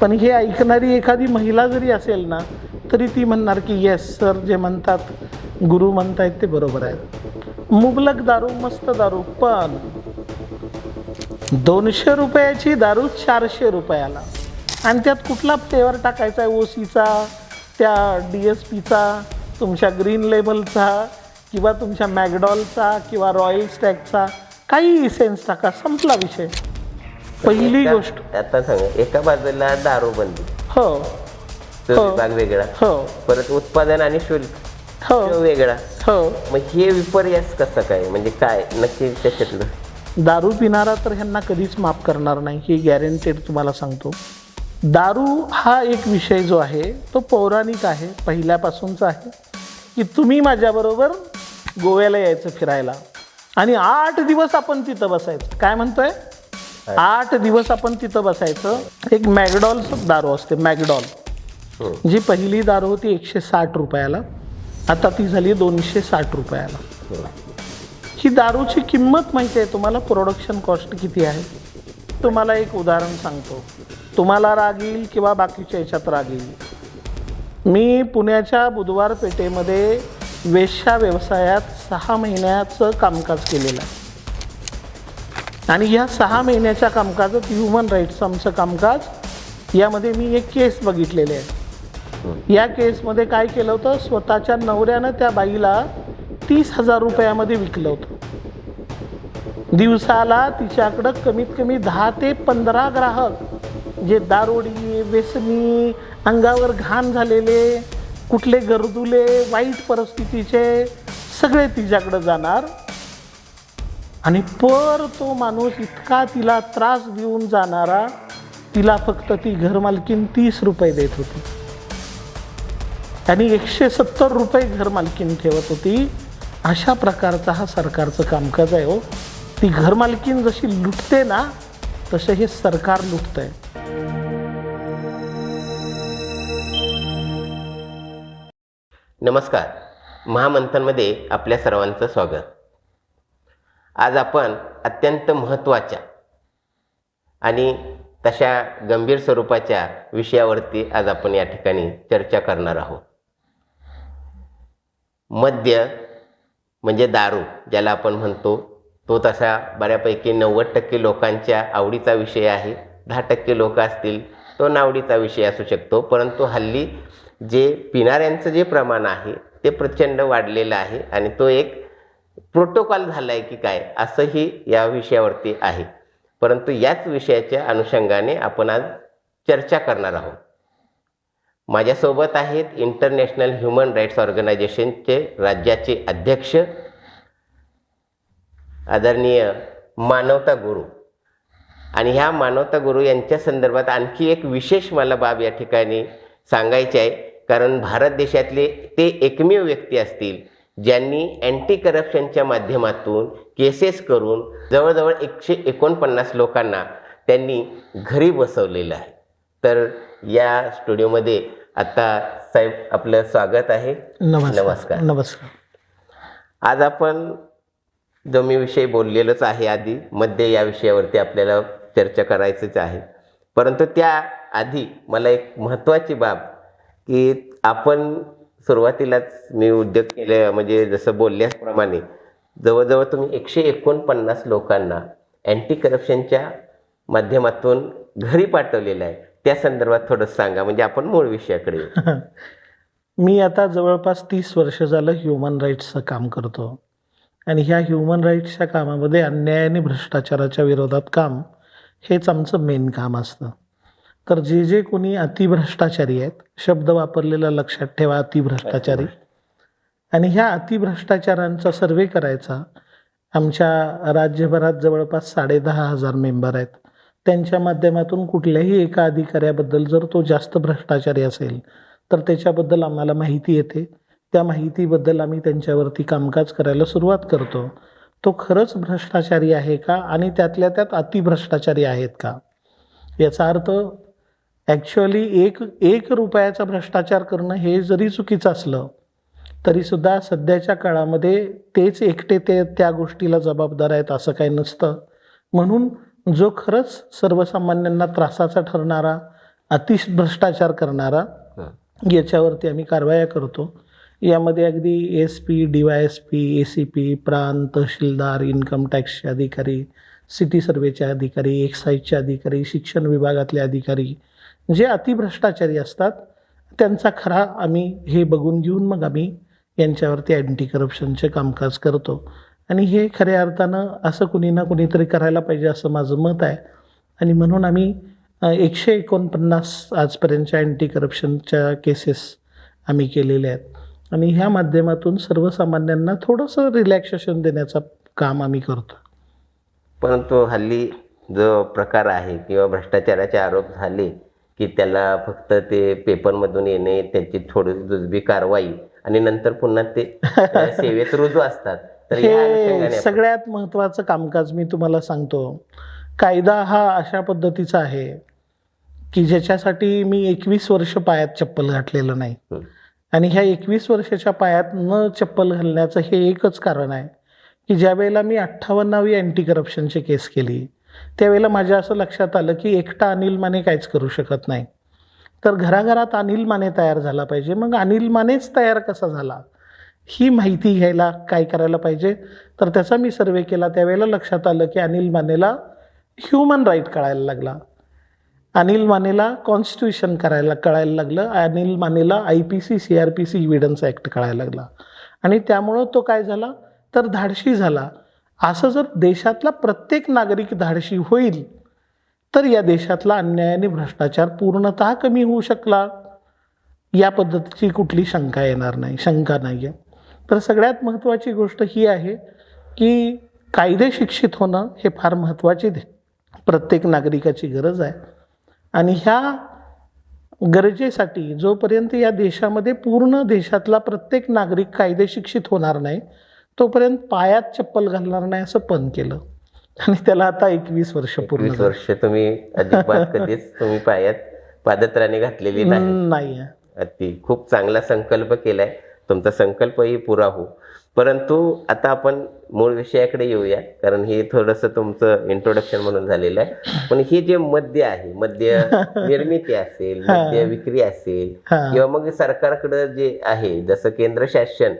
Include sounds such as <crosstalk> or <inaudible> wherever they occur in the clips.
पण हे ऐकणारी एखादी महिला जरी असेल ना तरी ती म्हणणार की येस सर जे म्हणतात गुरु म्हणतायत ते बरोबर आहे. मुबलक दारू मस्त दारू पण दोनशे रुपयाची दारू चारशे रुपयाला. आणि त्यात कुठला फ्लेवर टाकायचा आहे? ओसीचा त्या डी एस पीचा तुमच्या ग्रीन लेबलचा किंवा तुमच्या मॅकडॉलचा किंवा रॉयल स्टॅगचा काही सेन्स टाका संपला विषय. पहिली एका- गोष्ट. आता सांगा एका बाजूला दारू बंदी हो. तो हो. विभाग वेगळा. हो. परत उत्पादन आणि शुल्क. हो. तो वेगळा. हो. मग हे विपर्यास कसं काय? म्हणजे काय? नक्की त्याच्यातलं. दारू पिणारा तर ह्यांना कधीच माफ करणार नाही हे गॅरंटेड तुम्हाला सांगतो. दारू हा एक विषय जो आहे तो पौराणिक आहे पहिल्यापासूनचा आहे की तुम्ही माझ्याबरोबर गोव्याला यायचं फिरायला. आणि आठ दिवस आपण तिथं बसायचं. काय म्हणतोय? आठ दिवस आपण तिथं बसायचं. एक मॅकडॉल दारू असते मॅकडॉल. हम्म. जी पहिली दारू होती एकशे साठ रुपयाला आता ती झाली दोनशे साठ रुपयाला. ही. दारूची किंमत माहिती आहे तुम्हाला? प्रोडक्शन कॉस्ट किती आहे? तुम्हाला एक उदाहरण सांगतो. तुम्हाला राग येईल किंवा बाकीच्या याच्यात राग येईल. मी पुण्याच्या बुधवार पेठेमध्ये वेश्या व्यवसायात सहा महिन्याचं कामकाज केलेलं आहे. आणि या सहा महिन्याच्या कामकाजात ह्युमन राईट्स आमचं कामकाज यामध्ये मी एक केस बघितलेले आहे. या केसमध्ये काय केलं होतं? स्वतःच्या नवऱ्यानं त्या बाईला तीस हजार रुपयामध्ये विकलं होतं. दिवसाला तिच्याकडं कमीत कमी दहा ते पंधरा ग्राहक जे दारोडी व्यसनी अंगावर घाण झालेले कुठले गरजुले वाईट परिस्थितीचे सगळे तिच्याकडं जाणार. आणि पर तो माणूस इतका तिला त्रास देऊन जाणारा तिला फक्त ती घरमालकीन तीस रुपये देत होती. आणि एकशे सत्तर रुपये घरमालकीन ठेवत होती. अशा प्रकारचा हा सरकारचं कामकाज आहे हो. ती घरमालकीन जशी लुटते ना तसं हे सरकार लुटतंय. नमस्कार. महामंथनमध्ये आपल्या सर्वांचं स्वागत. आज आपण अत्यंत महत्त्वाच्या आणि तशा गंभीर स्वरूपाच्या विषयावरती आज आपण या ठिकाणी चर्चा करणार आहोत. मद्य म्हणजे दारू ज्याला आपण म्हणतो तो तसा बऱ्यापैकी नव्वद टक्के लोकांच्या आवडीचा विषय आहे. दहा टक्के लोक असतील तो नावडीचा विषय असू शकतो. परंतु हल्ली जे पिणाऱ्यांचं जे प्रमाण आहे ते प्रचंड वाढलेलं आहे आणि तो एक प्रोटोकॉल झाला आहे की काय असंही या विषयावरती आहे. परंतु याच विषयाच्या अनुषंगाने आपण आज चर्चा करणार आहोत. माझ्यासोबत आहेत इंटरनॅशनल ह्युमन राईट्स ऑर्गनायझेशनचे राज्याचे अध्यक्ष आदरणीय मानवता गुरु. आणि ह्या मानवता गुरु यांच्या संदर्भात आणखी एक विशेष मला बाब या ठिकाणी सांगायचे आहे. कारण भारत देशातले ते एकमेव व्यक्ती असतील ज्यांनी अँटी करप्शनच्या माध्यमातून केसेस करून जवळजवळ एकशे एकोणपन्नास लोकांना त्यांनी घरी बसवलेलं आहे. तर या स्टुडिओमध्ये आता साहेब आपलं स्वागत आहे. नमस्कार. नमस्कार. नमस्कार. आज आपण जो मी विषय बोललेलोच आहे आधी. मध्य या विषयावरती आपल्याला चर्चा करायचीच आहे. परंतु त्या आधी मला एक महत्त्वाची बाब की आपण सुरुवातीलाच मी उद्योग केले म्हणजे जसं बोलल्याप्रमाणे जवळजवळ तुम्ही एकशे एकोणपन्नास लोकांना अँटी करप्शनच्या माध्यमातून घरी पाठवलेलं आहे. त्या संदर्भात थोडं सांगा म्हणजे आपण मूळ विषयाकडे <laughs> मी आता जवळपास तीस वर्ष झालं ह्युमन राईट्सचं काम करतो. आणि ह्या ह्युमन राईट्सच्या कामामध्ये अन्याय आणि भ्रष्टाचाराच्या विरोधात काम हेच आमचं मेन काम असतं. तर जे जे कोणी अतिभ्रष्टाचारी आहेत शब्द वापरलेला लक्षात ठेवा अतिभ्रष्टाचारी. आणि ह्या अतिभ्रष्टाचारांचा सर्वे करायचा आमच्या राज्यभरात जवळपास साडेदहा हजार मेंबर आहेत. त्यांच्या माध्यमातून कुठल्याही एका अधिकाऱ्याबद्दल जर तो जास्त भ्रष्टाचारी असेल तर त्याच्याबद्दल आम्हाला माहिती येते. त्या माहितीबद्दल आम्ही त्यांच्यावरती कामकाज करायला सुरुवात करतो. तो खरंच भ्रष्टाचारी आहे का? आणि त्यातल्या त्यात अतिभ्रष्टाचारी आहेत का? याचा अर्थ ॲक्च्युअली एक एक रुपयाचा भ्रष्टाचार करणं हे जरी चुकीचं असलं तरीसुद्धा सध्याच्या काळामध्ये तेच एकटे ते त्या गोष्टीला जबाबदार आहेत असं काही नसतं म्हणून जो खरंच सर्वसामान्यांना त्रासाचा ठरणारा अतिश भ्रष्टाचार करणारा. याच्यावरती आम्ही कारवाया करतो यामध्ये अगदी S P D Y S P A C P प्रांत तहसीलदार इन्कम टॅक्सचे अधिकारी सिटी सर्वेचे अधिकारी एक्साईजचे अधिकारी शिक्षण विभागातले अधिकारी जे अतिभ्रष्टाचारी असतात त्यांचा खरा आम्ही हे बघून घेऊन मग आम्ही यांच्यावरती अँटी करप्शनचे कामकाज करतो. आणि हे खऱ्या अर्थानं असं कुणी ना कुणीतरी करायला पाहिजे असं माझं मत आहे. आणि म्हणून आम्ही एकशे एकोणपन्नास आजपर्यंतच्या अँटी करप्शनच्या केसेस आम्ही केलेल्या आहेत. आणि ह्या माध्यमातून सर्वसामान्यांना थोडंसं रिलॅक्सेशन देण्याचं काम आम्ही करतो. परंतु हल्ली जो प्रकार आहे किंवा भ्रष्टाचाराचे आरोप झाले की त्याला फक्त ते पेपरमधून येणे त्याची थोडी जुजबी कारवाई आणि नंतर पुन्हा ते <laughs> सेवेत रुजू असतात. तर हे सगळ्यात महत्त्वाचं कामकाज मी तुम्हाला सांगतो. कायदा हा अशा पद्धतीचा आहे की ज्याच्यासाठी मी एकवीस वर्ष पायात चप्पल घातलेलं नाही. आणि ह्या एकवीस वर्षाच्या पायात न चप्पल घालण्याचं हे एकच कारण आहे की ज्या वेळेला मी अठ्ठावन्नावी अँटी करप्शनची केस केली त्यावेळेला माझ्या असं लक्षात आलं की एकटा अनिल माने काहीच करू शकत नाही. तर घराघरात अनिल माने तयार झाला पाहिजे. मग अनिल मानेच तयार कसा झाला? ही माहिती घ्यायला काय करायला पाहिजे? तर त्याचा मी सर्वे केला. त्यावेळेला लक्षात आलं की अनिल मानेला ह्युमन राईट कळायला लागला. अनिल मानेला कॉन्स्टिट्यूशन करायला कळायला लागलं. अनिल मानेला I P C C R P C evidence act कळायला लागला. आणि त्यामुळं तो काय झाला? तर धाडशी झाला. असं जर देशातला प्रत्येक नागरिक धाडशी होईल तर या देशातला अन्याय आणि भ्रष्टाचार पूर्णतः कमी होऊ शकला. या पद्धतीची कुठली शंका येणार नाही शंका नाही आहे तर सगळ्यात महत्त्वाची गोष्ट ही आहे की कायदे शिक्षित होणं हे फार महत्त्वाची दे- प्रत्येक नागरिकाची गरज आहे. आणि ह्या गरजेसाठी जोपर्यंत या देशामध्ये पूर्ण देशातला प्रत्येक नागरिक कायदे शिक्षित होणार नाही तोपर्यंत पायात चप्पल घालणार नाही असं पण केलं. आणि त्याला आता एकवीस वर्ष पूर्ण झाली. वर्ष तुम्ही कधीच तुम्ही पायात पादत्राणे घातलेली नाही. अति. खूप चांगला संकल्प केलाय. तुमचा संकल्पही पुरा हो. परंतु आता आपण मूळ विषयाकडे येऊया. कारण हे थोडंसं तुमचं इंट्रोडक्शन म्हणून झालेलं आहे. पण हे जे मद्य आहे मद्य <laughs> निर्मिती असेल मद्य विक्री असेल. किंवा मग सरकारकडं जे आहे जसं केंद्र शासन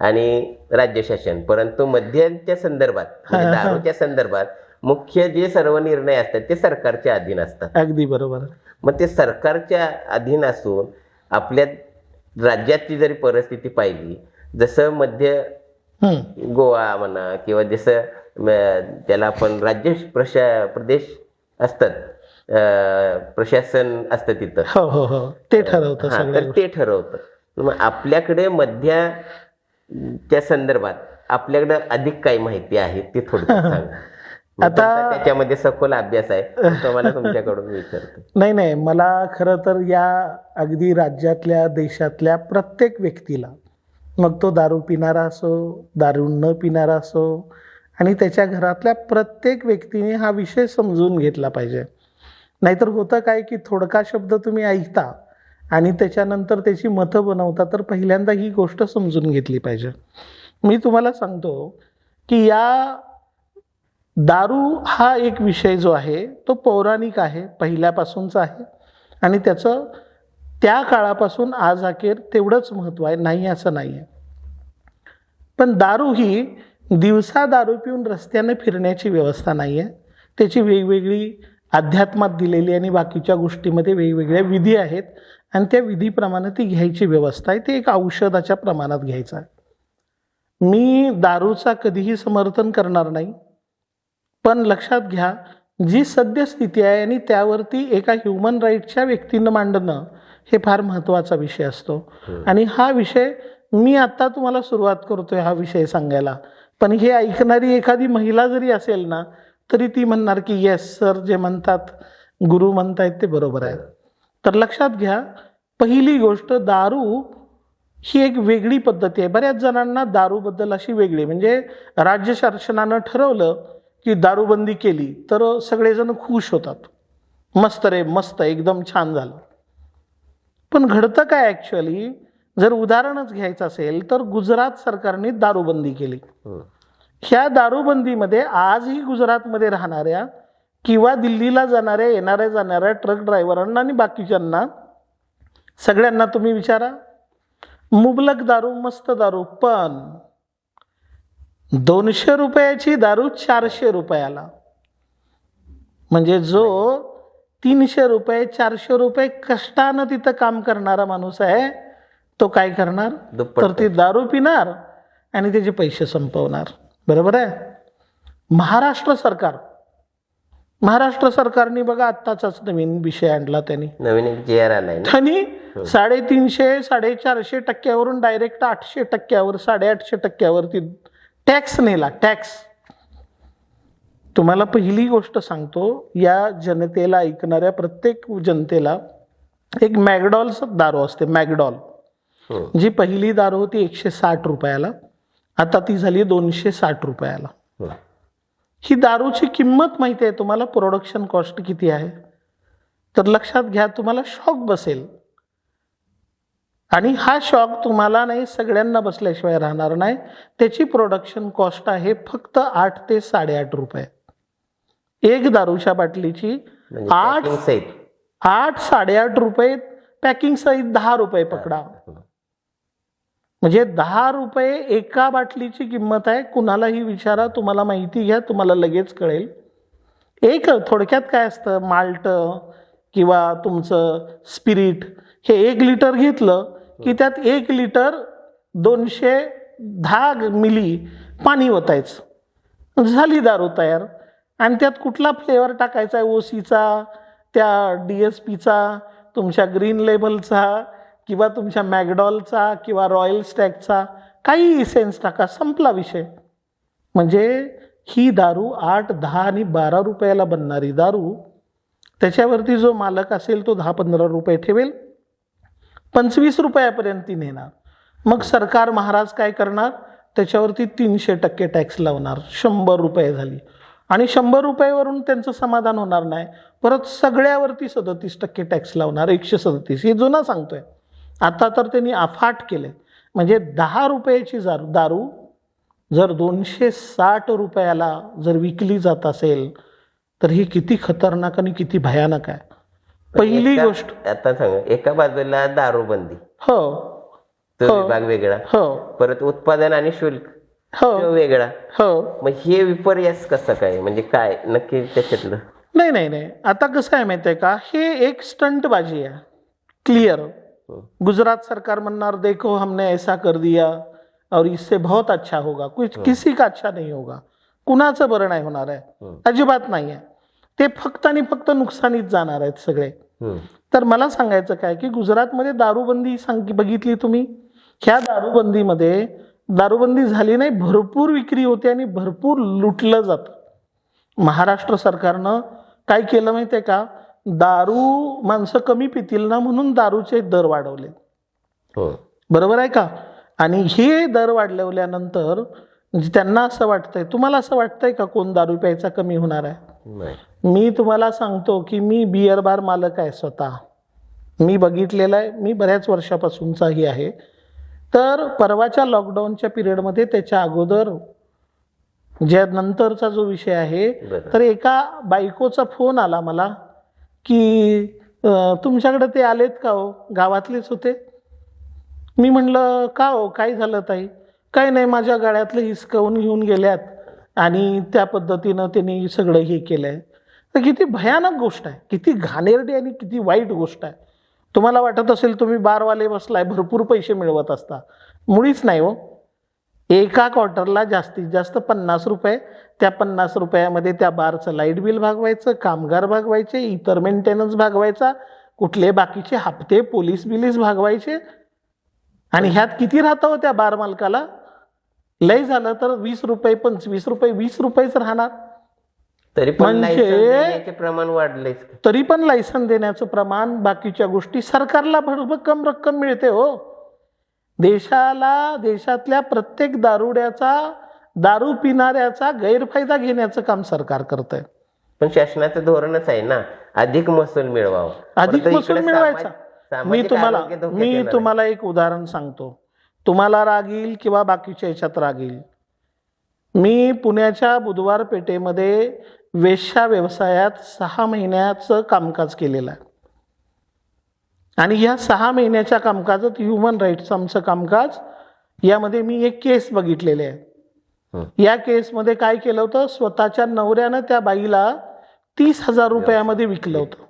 आणि राज्य शासन. परंतु मद्यांच्या संदर्भात <laughs> म्हणजे दारूच्या संदर्भात मुख्य जे सर्व निर्णय असतात ते सरकारच्या अधीन असतात. अगदी बरोबर. मग ते सरकारच्या अधीन असून आपल्या राज्याची जरी परिस्थिती पाहिली जसं मध्य. गोवा म्हणा किंवा जसं त्याला आपण राज्य प्रशा प्रदेश असतात प्रशासन असतं तिथं. हो हो हो. ते ठरवतं तर ते ठरवतं. मग आपल्याकडे मध्याच्या संदर्भात आपल्याकडे अधिक काही माहिती आहे ती <laughs> सांगा. मग आता- त्याच्यामध्ये सखोल अभ्यास आहे तो मला तुमच्याकडून विचारतो. <laughs> नाही नाही मला खरं तर या अगदी राज्यातल्या देशातल्या प्रत्येक व्यक्तीला मग तो दारू पिणारा असो दारू न पिणारा असो आणि त्याच्या घरातल्या प्रत्येक व्यक्तीने हा विषय समजून घेतला पाहिजे. नाहीतर होतं काय की थोडका शब्द तुम्ही ऐकता आणि त्याच्यानंतर त्याची मतं बनवता तर पहिल्यांदा ही गोष्ट समजून घेतली पाहिजे. मी तुम्हाला सांगतो की या दारू हा एक विषय जो आहे तो पौराणिक आहे पहिल्यापासूनचा आहे. आणि त्याचं त्या काळापासून आज अखेर तेवढंच महत्त्व आहे नाही असं नाही आहे पण दारू ही दिवसा दारू पिऊन रस्त्याने फिरण्याची व्यवस्था नाही आहे त्याची वेगवेगळी अध्यात्मात दिलेली आणि बाकीच्या गोष्टीमध्ये वेगवेगळ्या विधी आहेत. आणि त्या विधीप्रमाणे ती घ्यायची व्यवस्था आहे. ते एक औषधाच्या प्रमाणात घ्यायचं आहे. मी दारूचा कधीही समर्थन करणार नाही. पण लक्षात घ्या जी सद्यस्थिती आहे आणि त्यावरती एका ह्युमन राईटच्या व्यक्तीनं मांडणं हे फार महत्त्वाचा विषय असतो. आणि हा विषय मी आत्ता तुम्हाला सुरुवात करतोय हा विषय सांगायला. पण हे ऐकणारी एखादी महिला जरी असेल ना तरी ती म्हणणार की येस सर जे म्हणतात गुरु म्हणतायत ते बरोबर आहे. तर लक्षात घ्या पहिली गोष्ट दारू ही एक वेगळी पद्धती आहे. बऱ्याच जणांना दारूबद्दल अशी वेगळी म्हणजे राज्य शासनानं ठरवलं की दारूबंदी केली तर सगळेजण खुश होतात. मस्त रे मस्त एकदम छान झालं. पण घडतं काय ॲक्च्युअली जर उदाहरणच घ्यायचं असेल तर गुजरात सरकारने दारूबंदी केली. ह्या दारूबंदीमध्ये आजही गुजरातमध्ये राहणाऱ्या किंवा दिल्लीला जाणाऱ्या येणाऱ्या जाणाऱ्या ट्रक ड्रायव्हरांना आणि बाकीच्यांना सगळ्यांना तुम्ही विचारा. मुबलक दारू मस्त दारू पण दोनशे रुपयाची दारू चारशे रुपयाला. म्हणजे जो तीनशे रुपये चारशे रुपये कष्टानं तिथं काम करणारा माणूस आहे तो काय करणार? तर ती दारू पिणार आणि त्याचे पैसे संपवणार. बरोबर आहे? महाराष्ट्र सरकार महाराष्ट्र सरकारने बघा आत्ताचाच नवीन विषय आणला त्यांनी. नवीन एक जे आर आलाय ना? त्यांनी साडेतीनशे साडेचारशे टक्क्यावरून डायरेक्ट आठशे टक्क्यावर साडेआठशे टक्क्यावरती टॅक्स नेला टॅक्स तुम्हाला पहिली गोष्ट सांगतो या जनतेला ऐकणाऱ्या प्रत्येक जनतेला एक मॅगडॉल्स दारू असते मॅगडॉल हम्म. जी पहिली दारू होती एकशे साठ रुपयाला आता ती झाली दोनशे साठ रुपयाला. ही दारूची किंमत माहिती आहे तुम्हाला? प्रोडक्शन कॉस्ट किती आहे? तर लक्षात घ्या तुम्हाला शॉक बसेल. आणि हा शॉक तुम्हाला नाही सगळ्यांना बसल्याशिवाय राहणार नाही. त्याची प्रोडक्शन कॉस्ट आहे फक्त आठ ते साडेआठ रुपये. एक दारूच्या बाटलीची म्हणजे आठ आठ साडेआठ रुपये पॅकिंग सहित दहा रुपये पकडा. म्हणजे दहा रुपये एका बाटलीची किंमत आहे. कुणालाही विचारा तुम्हाला माहिती घ्या तुम्हाला लगेच कळेल. एक थोडक्यात काय असतं? माल्ट किंवा तुमचं स्पिरिट हे एक लिटर घेतलं की त्यात एक लिटर दोनशे दहा मिली पाणी ओतायचं. झाली दारू तयार. आणि त्यात कुठला फ्लेवर टाकायचा आहे? ओसीचा त्या डी एस पीचा तुमच्या ग्रीन लेबलचा किंवा तुमच्या मॅकडॉलचा किंवा रॉयल स्टॅगचा काही इसेन्स टाका संपला विषय. म्हणजे ही दारू आठ दहा आणि बारा रुपयाला बनणारी दारू त्याच्यावरती जो मालक असेल तो दहा पंधरा रुपये ठेवेल पंचवीस रुपयापर्यंत ती नेणार. मग सरकार महाराज काय करणार? त्याच्यावरती तीनशे टक्के टॅक्स लावणार. शंभर रुपये झाली. आणि शंभर रुपयावरून त्यांचं समाधान होणार नाही. परत सगळ्यावरती सदतीस टक्के टॅक्स लावणार. एकशे सदतीस. हे जुना सांगतोय. आता तर त्यांनी अफाट केले. म्हणजे दहा रुपयाची दारू दारू जर दोनशे साठ रुपयाला जर विकली जात असेल तर ही किती खतरनाक आणि किती भयानक आहे. पहिली गोष्ट आता सांगा एका बाजूला दारूबंदी. हो. तो हो. विभाग वेगळा. हो. परत उत्पादन आणि शुल्क. हो. वेगळा. हो. मग हे विपर्यास कसं काय? म्हणजे काय? नक्की त्याच्यातलं. नाही नाही नाही. आता कसं आहे माहिती आहे का? हे एक स्टंटबाजी आहे. क्लिअर. गुजरात सरकार म्हणणार देखो हमने ऐसा कर दिया और इससे बहुत अच्छा होगा। कुछ किसी का अच्छा नहीं होगा। कुणाचं बरं नाही होणार आहे. अजिबात नाही आहे. ते फक्त आणि फक्त नुकसानीत जाणार आहेत सगळे. तर मला सांगायचं काय की गुजरातमध्ये दारूबंदी सांग बघितली तुम्ही? ह्या दारूबंदीमध्ये दारूबंदी झाली नाही भरपूर विक्री होते आणि भरपूर लुटलं जातं. महाराष्ट्र सरकारनं काय केलं माहिती आहे का? दारू माणसं कमी पितील ना म्हणून दारूचे दर वाढवले. हो. बरोबर आहे का? आणि हे दर वाढवल्यानंतर म्हणजे त्यांना असं वाटतंय तुम्हाला असं वाटतंय का कोण दारू प्यायचा कमी होणार आहे? मी तुम्हाला सांगतो की मी बिअर बार मालक आहे स्वतः. मी बघितलेलं आहे मी बऱ्याच वर्षापासूनचाही आहे. तर परवाच्या लॉकडाऊनच्या पिरियडमध्ये त्याच्या अगोदर ज्या नंतरचा जो विषय आहे. तर एका बायकोचा फोन आला मला. की तुमच्याकडं तुमच्याकडे ते आलेत का हो? गावातलेच होते? मी म्हणलं का हो? काय झालं ताई? काय नाही माझ्या गाड्यातलं हिसकावून घेऊन गेल्यात आणि त्या पद्धतीनं त्यांनी सगळं हे केलं आहे तर किती भयानक गोष्ट आहे. किती घाणेरडी आणि किती वाईट गोष्ट आहे. तुम्हाला वाटत असेल तुम्ही बारवाले बसलाय भरपूर पैसे मिळवत असता. मुळीच नाही हो. एका क्वार्टरला जास्तीत जास्त पन्नास रुपये. त्या पन्नास रुपयामध्ये त्या बारचं लाइट बिल भागवायचं कामगार भागवायचे इतर मेंटेनन्स भागवायचा कुठले बाकीचे हप्ते पोलीस बिलीस भागवायचे. आणि ह्यात किती राहतं हो त्या बार मालकाला? लय झालं तर वीस रुपये पंचवीस रुपये वीस रुपयेच राहणार. तरी पण म्हणजे- प्रमाण वाढलेच तरी पण लायसन देण्याचं प्रमाण बाकीच्या गोष्टी सरकारला भरभक्कम रक्कम मिळते हो. देशाला देशातल्या प्रत्येक दारुड्याचा दारू पिणाऱ्याचा गैरफायदा घेण्याचं काम सरकार करत आहे पण शासनाचं धोरणच आहे ना अधिक महसूल मिळवावा. अधिक महसूल मिळवायचा. मी तुम्हाला मी. तुम्हाला एक उदाहरण सांगतो. तुम्हाला राग येईल किंवा बाकीच्या याच्यात राग येईल. मी पुण्याच्या बुधवार पेठेमध्ये वेश्या व्यवसायात सहा महिन्याचं कामकाज केलेलं आहे. आणि या सहा महिन्याच्या कामकाजात ह्युमन राईट्सचं आमचं कामकाज यामध्ये मी एक केस बघितलेले आहे. या केसमध्ये काय केलं होतं? स्वतःच्या नवऱ्यानं त्या बाईला तीस हजार रुपयामध्ये विकलं होतं.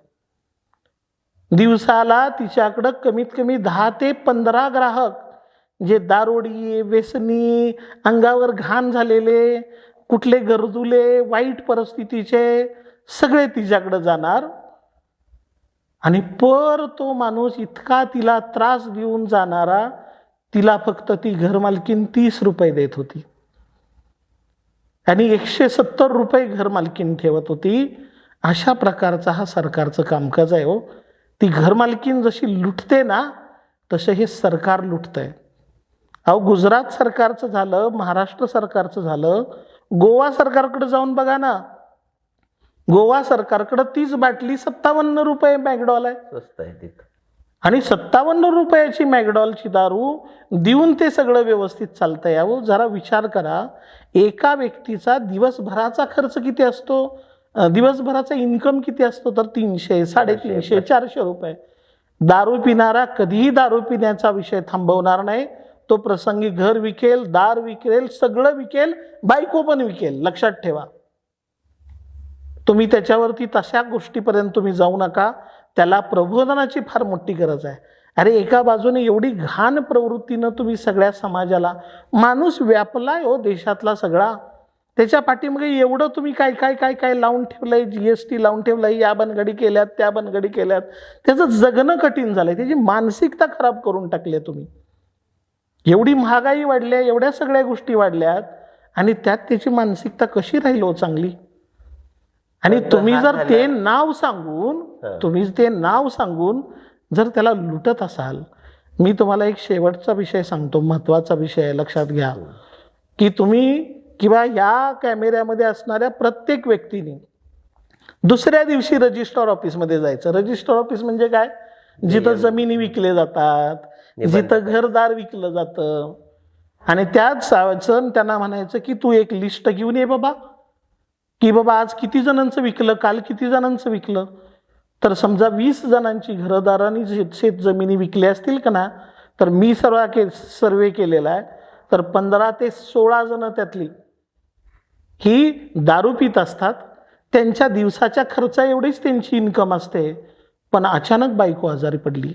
दिवसाला तिच्याकडं कमीत कमी दहा ते पंधरा ग्राहक जे दारोडी व्यसनी अंगावर घाण झालेले कुठले गरजुले वाईट परिस्थितीचे सगळे तिच्याकडे जाणार. आणि पर तो माणूस इतका तिला त्रास देऊन जाणारा तिला फक्त ती घरमालकीन तीस रुपये देत होती. आणि एकशे सत्तर रुपये घरमालकीन ठेवत होती. अशा प्रकारचा हा सरकारचं कामकाज आहे हो. ती घरमालकीन जशी लुटते ना तसं हे सरकार लुटतंय. अहो गुजरात सरकारचं झालं महाराष्ट्र सरकारचं झालं गोवा सरकारकडे जाऊन बघा ना. गोवा सरकारकडे तीच बाटली सत्तावन्न रुपये मॅकडॉल आहे. स्वस्त आहे तिथं. आणि सत्तावन्न रुपयाची मॅकडॉलची दारू देऊन ते सगळं व्यवस्थित चालतं यावं जरा विचार करा. एका व्यक्तीचा दिवसभराचा खर्च किती असतो? दिवसभराचा इन्कम किती असतो? तर तीनशे साडेतीनशे चारशे रुपये. दारू पिणारा कधीही दारू पिण्याचा विषय थांबवणार नाही. तो प्रसंगी घर विकेल दार विकेल सगळं विकेल बायको पण विकेल. लक्षात ठेवा. तुम्ही त्याच्यावरती तशा गोष्टीपर्यंत तुम्ही जाऊ नका. त्याला प्रबोधनाची फार मोठी गरज आहे. अरे एका बाजूने एवढी घाण प्रवृत्तीनं तुम्ही सगळ्या समाजाला माणूस व्यापलाय हो देशातला सगळा. त्याच्या पाठीमागे एवढं तुम्ही काय काय काय काय लावून ठेवलंय जी एस टी लावून ठेवलंय या बनगडी केल्यात त्या बनगडी केल्यात. त्याचं जगणं कठीण झालंय. त्याची मानसिकता खराब करून टाकली आहे तुम्ही. एवढी महागाई वाढली आहे एवढ्या सगळ्या गोष्टी वाढल्यात आणि त्यात त्याची मानसिकता कशी राहील हो चांगली? आणि तुम्ही जर ते नाव सांगून. तुम्ही ते नाव सांगून जर त्याला लुटत असाल मी तुम्हाला एक शेवटचा विषय सांगतो महत्त्वाचा विषय लक्षात घ्या. की तुम्ही किंवा या कॅमेऱ्यामध्ये असणाऱ्या प्रत्येक व्यक्तीने दुसऱ्या दिवशी रजिस्टर ऑफिसमध्ये जायचं. रजिस्टर ऑफिस म्हणजे काय? जिथं जमिनी विकले जातात. जिथं घरदार विकलं जातं. आणि त्याच त्यांना म्हणायचं की तू एक लिस्ट घेऊन ये बाबा. की बाबा आज किती जणांचं विकलं काल किती जणांचं विकलं? तर समजा वीस जणांची घरदारांनी शेत शेत जमिनी विकल्या असतील का ना तर मी सर्व के सर्वे केलेला आहे. तर पंधरा ते सोळा जण त्यातली. ही दारू पित असतात. त्यांच्या दिवसाच्या खर्चा एवढीच त्यांची इन्कम असते. पण अचानक बायको आजारी पडली.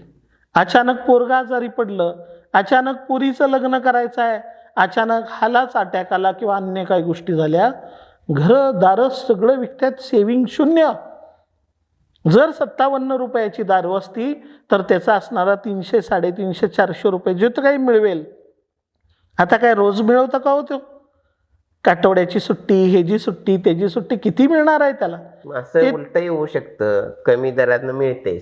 अचानक पोरगा आजारी पडलं. अचानक पुरीचं लग्न करायचं आहे. अचानक हालाच अटॅक आला किंवा अन्य काही गोष्टी झाल्या. घरं दारं सगळं विकतात सेविंग शून्य. जर सत्तावन्न रुपयाची दारू असती तर त्याचा असणारा तीनशे साडेतीनशे चारशे रुपये जे तर काही मिळवेल. आता काय रोज मिळवतं का हो तो? काटवड्याची सुट्टी ह्याची सुट्टी त्याची सुट्टी किती मिळणार आहे त्याला? असं ते- होऊ शकतं. कमी दरानं मिळते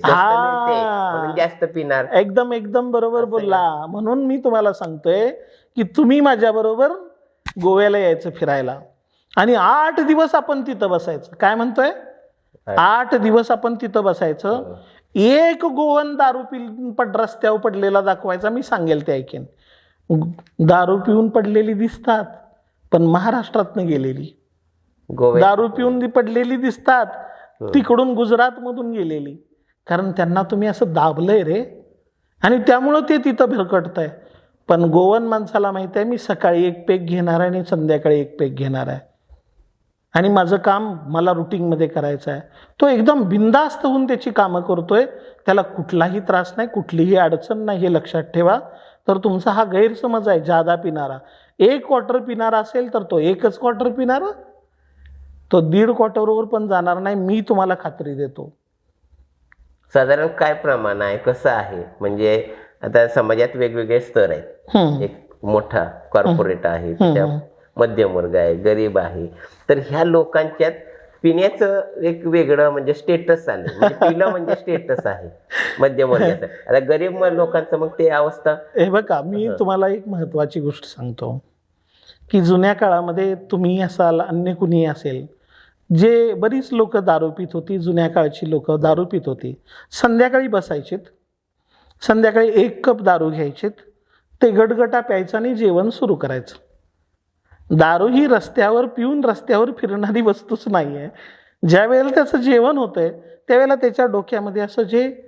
म्हणून जास्त पिणार. एकदम एकदम बरोबर बोलला. म्हणून मी तुम्हाला सांगतोय की तुम्ही माझ्या बरोबर गोव्याला यायचं फिरायला. आणि आठ दिवस आपण तिथं बसायचं. काय म्हणतोय? आठ दिवस आपण तिथं बसायचं. एक गोवन दारू पिऊन पड रस्त्यावर पडलेला दाखवायचा मी सांगेल ते ऐकेन. दारू पिऊन पडलेली दिसतात पण महाराष्ट्रातनं गेलेली. दारू पिऊन पडलेली दिसतात तिकडून गुजरात मधून गेलेली. कारण त्यांना तुम्ही असं दाबलंय रे. आणि त्यामुळं ते तिथं भिरकटत आहे पण गोवन माणसाला माहीत आहे मी सकाळी एक पेक घेणार आहे आणि संध्याकाळी एक पेक घेणार आहे. आणि माझं काम मला रुटीनमध्ये करायचं आहे. तो एकदम बिंदास्त होऊन त्याची कामं करतोय. त्याला कुठलाही त्रास नाही कुठलीही अडचण नाही हे लक्षात ठेवा. तर तुमचा हा गैरसमज आहे जादा पिणारा. एक क्वार्टर पिणारा असेल तर तो एकच क्वार्टर पिणारा. तो दीड क्वार्टरवर पण जाणार नाही मी तुम्हाला खात्री देतो. साधारण काय प्रमाण आहे कसं आहे? म्हणजे आता समाजात वेगवेगळे स्तर आहेत. एक मोठा कॉर्पोरेट आहे त्याच्या मध्यम वर्ग आहे गरीब आहे. तर ह्या लोकांच्यात पिण्याचं एक वेगळं म्हणजे स्टेटस आलं. म्हणजे <laughs> पिलं म्हणजे स्टेटस आहे मध्यम वर्गाचं. आता गरीब लोकांचं मग ते अवस्था? हे बघा मी तुम्हाला एक महत्वाची गोष्ट सांगतो की जुन्या काळामध्ये तुम्ही असाल अन्य कुणी असेल जे बरीच लोक दारू पित होती जुन्या काळची लोक दारू पित होती. संध्याकाळी बसायचेत संध्याकाळी एक कप दारू घ्यायचेत ते गटगटा प्यायचं आणि जेवण सुरू करायचं. दारू ही रस्त्यावर पिऊन रस्त्यावर फिरणारी वस्तूच नाही आहे ज्या वेळेला त्याचं जेवण होतंय त्यावेळेला त्याच्या डोक्यामध्ये असं जे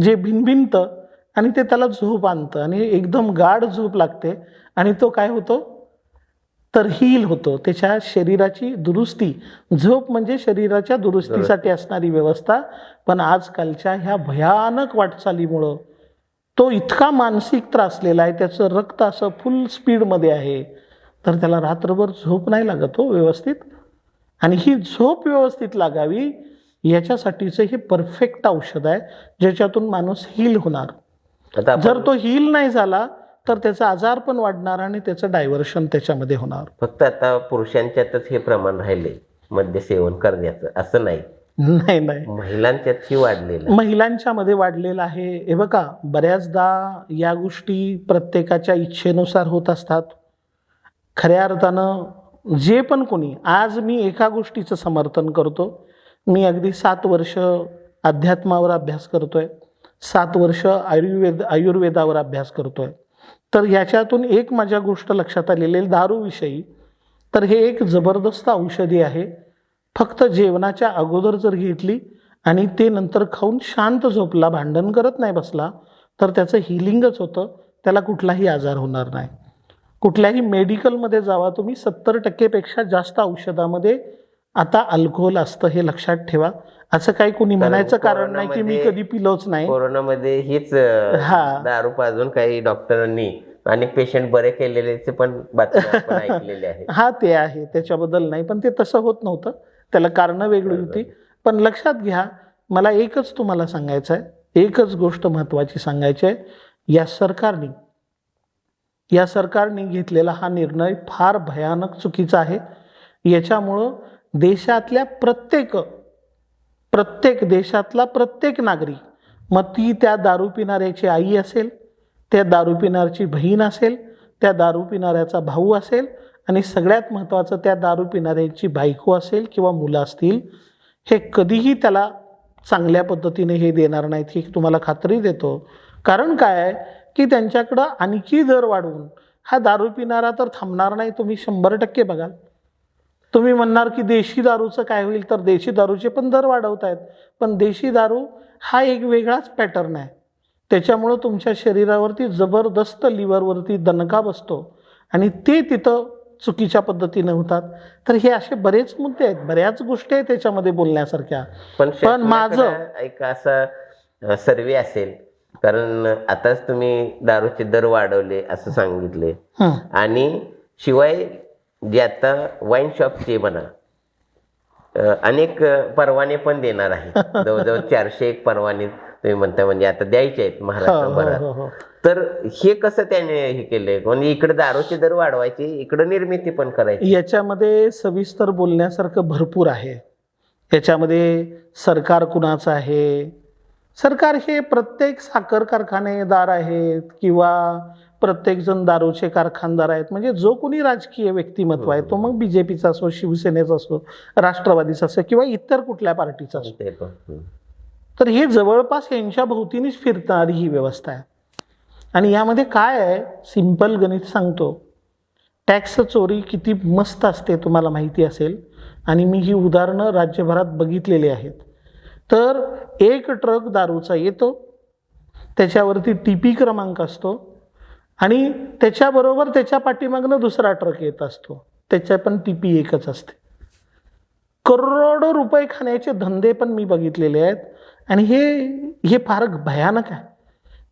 जे भिनभिनतं आणि ते त्याला झोप आणतं आणि एकदम गाढ झोप लागते आणि तो काय होतो? तर हील होतो. त्याच्या शरीराची दुरुस्ती झोप म्हणजे शरीराच्या दुरुस्तीसाठी असणारी व्यवस्था. पण आजकालच्या ह्या भयानक वाटचालीमुळं तो इतका मानसिक त्रासलेला आहे त्याचं रक्त असं फुल स्पीडमध्ये आहे. तर त्याला रात्रभर झोप नाही लागत हो व्यवस्थित. आणि ही झोप व्यवस्थित लागावी याच्यासाठीचं हे परफेक्ट औषध आहे ज्याच्यातून माणूस हील होणार. जर तो हील नाही झाला तर त्याचा आजार पण वाढणार आणि त्याचं डायव्हर्शन त्याच्यामध्ये होणार. फक्त आता पुरुषांच्यातच हे प्रमाण राहिले मद्य सेवन करण्याचं असं नाही. नाही नाही. महिलांच्यातही वाढलेलं. महिलांच्या मध्ये वाढलेलं आहे. हे बघा बऱ्याचदा या गोष्टी प्रत्येकाच्या इच्छेनुसार होत असतात. खऱ्या अर्थानं जे पण कोणी आज मी एका गोष्टीचं समर्थन करतो. मी अगदी सात वर्ष अध्यात्मावर अभ्यास करतो आहे सात वर्ष आयुर्वेद आयुर्वेदावर अभ्यास करतो आहे तर याच्यातून एक माझ्या गोष्ट लक्षात आलेली आहे दारूविषयी तर हे एक जबरदस्त औषधी आहे. फक्त जेवणाच्या अगोदर जर घेतली आणि ते नंतर खाऊन शांत झोपला भांडण करत नाही बसला तर त्याचं हिलिंगच होतं. त्याला कुठलाही आजार होणार नाही. कुठल्याही मेडिकलमध्ये जावा तुम्ही सत्तर टक्केपेक्षा जास्त औषधामध्ये आता अल्कोहोल असतं हे लक्षात ठेवा. असं काही कुणी म्हणायचं कारण नाही की मी कधी पिलोच नाही. कोरोनामध्ये हीच हा. दारू पाजून काही डॉक्टरांनी अनेक पेशंट बरे केलेले पण <laughs> ऐकलेले आहे हा ते आहे. त्याच्याबद्दल नाही पण ते तसं होत नव्हतं. त्याला कारणं वेगळी होती. पण लक्षात घ्या मला एकच तुम्हाला सांगायचं आहे एकच गोष्ट महत्त्वाची सांगायची आहे या सरकारने या सरकारने घेतलेला हा निर्णय फार भयानक चुकीचा आहे. याच्यामुळं देशातल्या प्रत्येक प्रत्येक देशातला प्रत्येक नागरिक मग ती त्या दारू पिणाऱ्याची आई असेल त्या दारू पिणाऱ्याची बहीण असेल त्या दारू पिणाऱ्याचा भाऊ असेल आणि सगळ्यात महत्त्वाचं त्या दारू पिणाऱ्याची बायको असेल किंवा मुलं असतील हे कधीही त्याला चांगल्या पद्धतीने हे देणार नाहीत ही तुम्हाला खात्री देतो. कारण काय आहे? की त्यांच्याकडं आणखी दर वाढवून. हा दारू पिणारा तर थांबणार नाही तुम्ही शंभर टक्के बघाल. तुम्ही म्हणणार की देशी दारूचं काय होईल तर देशी दारूचे पण दर वाढवत आहेत पण देशी दारू हा एक वेगळाच पॅटर्न आहे. त्याच्यामुळं तुमच्या शरीरावरती जबरदस्त लिव्हरवरती दणका बसतो आणि ते तिथं चुकीच्या पद्धतीने होतात. तर हे असे बरेच मुद्दे आहेत बऱ्याच गोष्टी आहेत त्याच्यामध्ये बोलण्यासारख्या. पण माझं- एक असा सर्वे असेल कारण आताच तुम्ही दारूचे दर वाढवले असं सांगितले. आणि शिवाय जे आता वाईन शॉपचे म्हणा अनेक परवाने पण देणार आहे. <laughs> जवळजवळ चारशे एक परवाने तुम्ही म्हणता म्हणजे आता द्यायचे आहेत हो, हो, महाराष्ट्रभरात हो, हो. तर हे कसं त्याने हे केलंय? म्हणजे इकडे दारूचे दर वाढवायचे इकडे निर्मिती पण करायची. याच्यामध्ये सविस्तर बोलण्यासारखं भरपूर आहे. याच्यामध्ये सरकार कुणाचं आहे? सरकार हे प्रत्येक साखर कारखानेदार आहेत किंवा प्रत्येकजण दारूचे कारखानदार आहेत. म्हणजे जो कोणी राजकीय व्यक्तिमत्व आहे तो मग बी जे पीचा असो शिवसेनेचा असो राष्ट्रवादीचा असो किंवा इतर कुठल्या पार्टीचा असो. तर हे जवळपास यांच्या भोवतीनेच फिरणारी ही व्यवस्था. आहे आणि यामध्ये काय आहे? सिंपल गणित सांगतो. टॅक्स चोरी किती मस्त असते तुम्हाला माहिती असेल. आणि मी ही उदाहरणं राज्यभरात बघितलेली आहेत. तर एक ट्रक दारूचा येतो त्याच्यावरती टी पी क्रमांक असतो आणि त्याच्याबरोबर त्याच्या पाठीमागनं दुसरा ट्रक येत असतो त्याच्या पण टी पी एकच असते. करोडो रुपये खाण्याचे धंदे पण मी बघितलेले आहेत आणि हे हे फार भयानक आहे.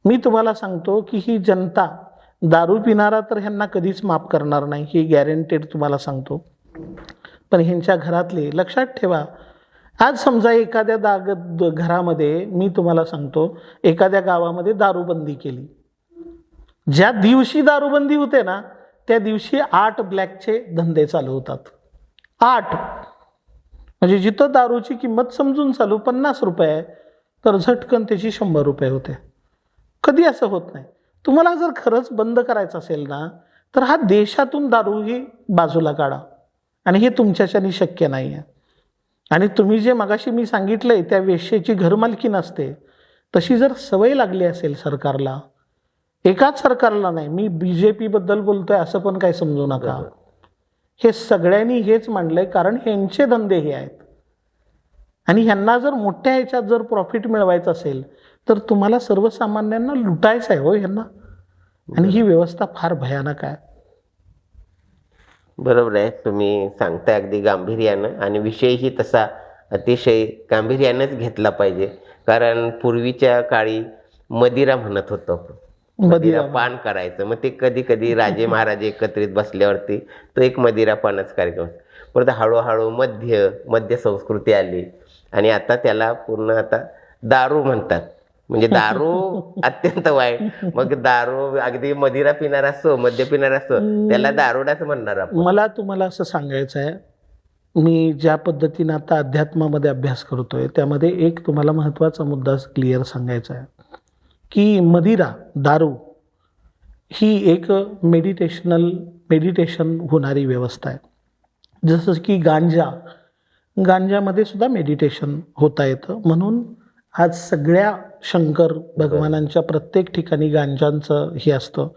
मी तुम्हाला सांगतो की ही जनता दारू पिणारा तर ह्यांना कधीच माफ करणार नाही ही गॅरंटेड तुम्हाला सांगतो. पण ह्यांच्या घरातले लक्षात ठेवा आज समजा एखाद्या दाग द- घरामध्ये मी तुम्हाला सांगतो एखाद्या गावामध्ये दारूबंदी केली. ज्या दिवशी दारूबंदी होते ना त्या दिवशी आठ ब्लॅकचे धंदे चालू होतात. आठ. म्हणजे जिथं दारूची किंमत समजून चालू पन्नास रुपये आहे तर झटकन त्याची शंभर रुपये होते. कधी असं होत नाही. तुम्हाला जर खरंच बंद करायचं असेल ना तर हा देशातून दारू ही बाजूला काढा. आणि हे तुमच्याच्यानी शक्य नाही आहे आणि तुम्ही जे मगाशी मी सांगितलंय त्या वेश्येची घरमालकी नसते. तशी जर सवय लागली असेल सरकारला एकाच सरकारला नाही मी बी जे पीबद्दल बोलतोय असं पण काय समजू नका. हे सगळ्यांनी हेच मांडलंय कारण ह्यांचे धंदे हे आहेत. आणि ह्यांना जर मोठ्या ह्याच्यात जर प्रॉफिट मिळवायचं असेल तर तुम्हाला सर्वसामान्यांना लुटायचं आहे हो ह्यांना. आणि ही व्यवस्था फार भयानक आहे. बरोबर आहे. तुम्ही सांगताय अगदी गांभीर्यानं आणि विषयही तसा अतिशय गांभीर्यानंच घेतला पाहिजे. कारण पूर्वीच्या काळी मदिरा म्हणत होतो आपण. मदिरा पान करायचं. मग ते कधी कधी राजे महाराजे एकत्रित बसल्यावरती तो एक मदिरा पानच कार्यक्रम. परत हळूहळू मध्य मध्य संस्कृती आली. आणि आता त्याला पूर्ण आता दारू म्हणतात. म्हणजे दारू अत्यंत वाईट. <laughs> मग दारू अगदी मदिरा पिणार असो मद्य पिणार असो त्याला दारुडाच म्हणणार मला तुम्हाला असं सांगायचं आहे मी ज्या पद्धतीनं आता अध्यात्मामध्ये अभ्यास करतोय त्यामध्ये एक तुम्हाला महत्त्वाचा मुद्दा क्लिअर सांगायचा आहे की मदिरा दारू ही एक मेडिटेशनल मेडिटेशन होणारी व्यवस्था आहे. जसं की गांजा गांजामध्ये सुद्धा मेडिटेशन होता येतं. म्हणून आज सगळ्या शंकर भगवानांच्या प्रत्येक ठिकाणी गांजांचं हे असतं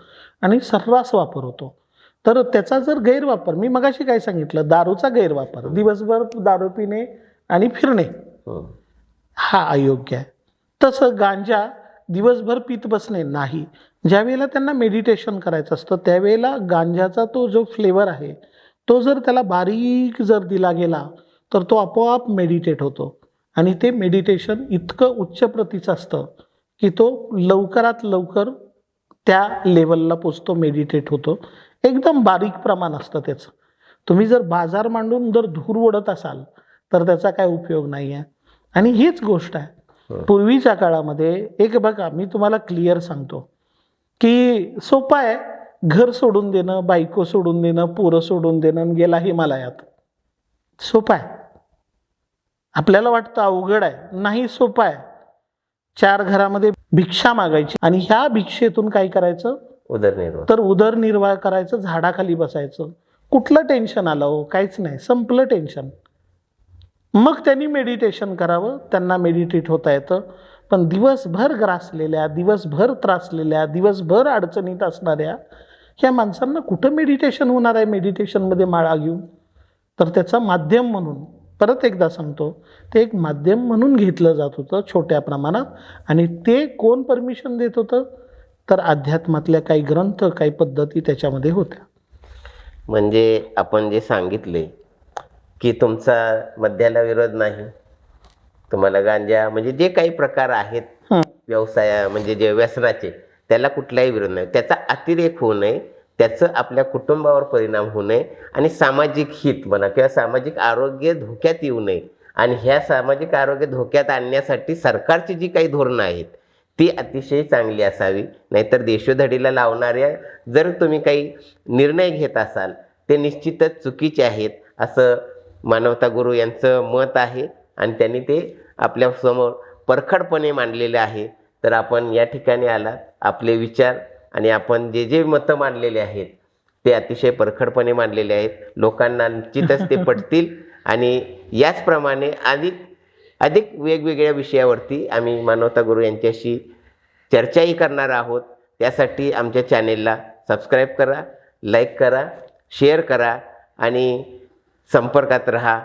आणि सर्रास वापर होतो. तर त्याचा जर गैरवापर मी मगाशी काय सांगितलं दारूचा गैरवापर दिवसभर दारू पिणे आणि फिरणे हं. अयोग्य आहे. तसं गांजा दिवसभर पित बसणे नाही. ज्यावेळेला त्यांना मेडिटेशन करायचं असतं त्यावेळेला गांजाचा तो जो फ्लेवर आहे तो जर त्याला बारीक जर दिला गेला तर तो आपोआप मेडिटेट होतो. आणि ते मेडिटेशन इतकं उच्च प्रतीचं असतं की तो लवकरात लवकर त्या लेवलला पोचतो मेडिटेट होतो. एकदम बारीक प्रमाण असतं त्याचं. तुम्ही जर बाजार मांडून जर धूर ओढत असाल तर त्याचा काय उपयोग नाही आहे आणि हीच गोष्ट आहे. पूर्वीच्या काळामध्ये एक बघा मी तुम्हाला क्लिअर सांगतो की सोपं आहे. घर सोडून देणं बायको सोडून देणं पोरं सोडून देणं आणि गेला हिमालयात. सोपं आहे. आपल्याला वाटतं अवघड आहे नाही सोपं आहे. चार घरामध्ये भिक्षा मागायची आणि ह्या भिक्षेतून काय करायचं? उदरनिर्वाह. तर उदरनिर्वाह करायचं झाडाखाली बसायचं. कुठलं टेन्शन आलं हो? काहीच नाही संपलं टेन्शन मग त्यांनी मेडिटेशन करावं त्यांना मेडिटेट होता येतं. पण दिवसभर ग्रासलेल्या दिवसभर त्रासलेल्या दिवसभर अडचणीत असणाऱ्या ह्या माणसांना कुठं मेडिटेशन होणार आहे? मेडिटेशनमध्ये माळा घेऊन. तर त्याचं माध्यम म्हणून परत एकदा सांगतो ते एक माध्यम म्हणून घेतलं जात होतं छोट्या प्रमाणात. आणि ते कोण परमिशन देत होतं? तर अध्यात्मातल्या काही ग्रंथ काही पद्धती त्याच्यामध्ये होत्या. म्हणजे आपण जे सांगितले की तुमचा मद्याला विरोध नाही. तुम्हाला गांजा म्हणजे जे काही प्रकार आहेत. व्यवसाया म्हणजे जे व्यसनाचे त्याला कुठलाही विरोध नाही. त्याचा अतिरेक होऊ नये. त्याचं आपल्या कुटुंबावर परिणाम होऊ नये आणि सामाजिक हित म्हणा किंवा सामाजिक आरोग्य धोक्यात येऊ नये. आणि ह्या सामाजिक आरोग्य धोक्यात आणण्यासाठी सरकारची जी काही धोरणं आहेत ती अतिशय चांगली असावी. नाहीतर देशोधडीला लावणाऱ्या जर तुम्ही काही निर्णय घेत असाल ते निश्चितच चुकीचे आहेत असं मानवता गुरु यांचं मत आहे. आणि त्यांनी ते आपल्यासमोर परखडपणे मांडलेले आहे. तर आपण या ठिकाणी आलात. आपले विचार आणि आपण जे जे मतं मांडलेले आहेत ते अतिशय परखडपणे मांडलेले आहेत. लोकांना निश्चितच ते पटतील. <laughs> आणि याचप्रमाणे अधिक अधिक वेगवेगळ्या विषयावरती आम्ही मानवता गुरु यांच्याशी चर्चाही करणार आहोत. त्यासाठी आमच्या चॅनेलला सबस्क्राईब करा लाईक करा शेअर करा आणि संपर्कात रहा.